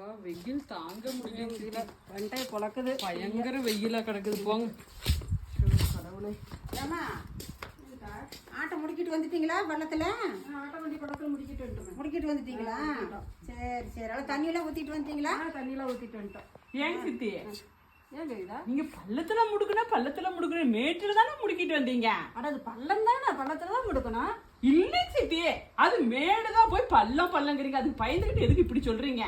அப்பா வெயில் தாங்க முடியல வண்டை பொழக்குது. பயங்கர வெயிலா கிடக்குது. போங்க. கடவுளே. ஏம்மா ஆட்டை முடிக்கிட்டு வந்துட்டீங்களா பள்ளத்துல ஆட்டை வண்டி படத்தில் முடிக்கிட்டு வந்துட்டோம். முடிக்கிட்டு வந்துட்டீங்களா? சரி சரி. அவ்வளோ தண்ணியெல்லாம் ஊற்றிட்டு வந்துட்டீங்களா? தண்ணியெல்லாம் ஊற்றிட்டு வந்துட்டோம். ஏன் சித்தி? நீங்க பள்ளத்துல முடுக்கணும் பள்ளத்துல முடுக்கணும் மேட்டுல தானே முடுக்கிட்டு வந்தீங்க? அட அது பள்ளம் தானே. பள்ளத்துல தான் முடுக்கணும். இல்ல சித்தி. அது மேடுதான் போய் பள்ளம் பள்ளங்கிறீங்க. அதுக்கு பயந்துகிட்டு எதுக்கு இப்படி சொல்றீங்க?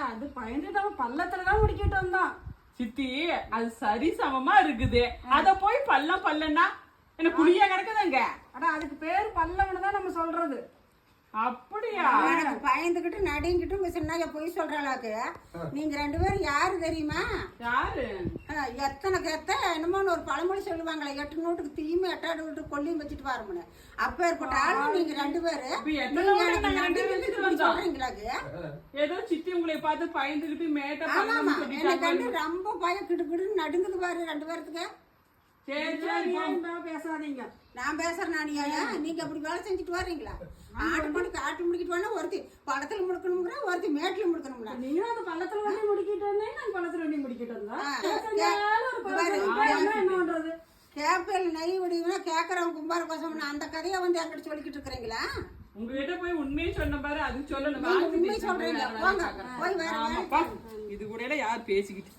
அது பயந்து நம்ம பள்ளத்துலதான் முடிக்கிட்டு வந்தோம் சித்தி அது சரி சமமா இருக்குது. அத போய் பள்ளம் பள்ளம்னா என்ன குழியா கிடக்குதுங்க ஆனா அதுக்கு பேர் பல்லவனு தான் நம்ம சொல்றது. அப்படியா? எனக்கு பயந்துக்கிட்டு நடுங்கிட்டு உங்க சின்ன பொய் சொல்றாளாக்கு நீங்க ரெண்டு பேரும் யாரு தெரியுமா? யாரு? எத்தனை கெத்த என்னமோன்னு ஒரு பழமொழி சொல்லுவாங்களே எட்டு நூட்டுக்கு தீயும் எட்டாடு விட்டு கொல்லியும் வச்சுட்டு வரமுன்னு அப்ப ஏற்பட்ட ஆளும் நீங்க ரெண்டு பேரு? சொல்றீங்களாக்கு ஏதோ சித்தி உங்களை பார்த்து பயந்துகிட்டு மேட்ட ஆமா பள்ளம் ஆமா என்னை கண்டு ரொம்ப பயம். கிடு கிடுன்னு நடுங்குது பாரு ரெண்டு பேர்த்துக்கு. சரி சரி பேசாதீங்க? நான் பேசுறேன் நானியா நீங்க அப்படி வேலை செஞ்சுட்டு வர்றீங்களா? ஆட்டு முடிக்க ஆட்டு முடிக்கிட்டு வேணா ஒருத்தி படத்துல முடுக்கணுங்கிற ஒருத்தி மேட்ல முடுக்கணுங்களா நீங்களும் அந்த பள்ளத்துல வண்டி முடிக்கிட்டு வந்தேன் நான் பள்ளத்துல வண்டி முடிக்கிட்டு பண்றது கேப்பையில் நெய் விடுவீங்கன்னா கேட்கறவங்க கும்பார கோசம் அந்த கதையை வந்து என்கிட்ட சொல்லிக்கிட்டு இருக்கிறீங்களா? உங்ககிட்ட போய் உண்மையை சொன்ன பாரு அதுக்கு சொல்லணும். போய் வேற இது கூட யார் பேசிக்கிட்டு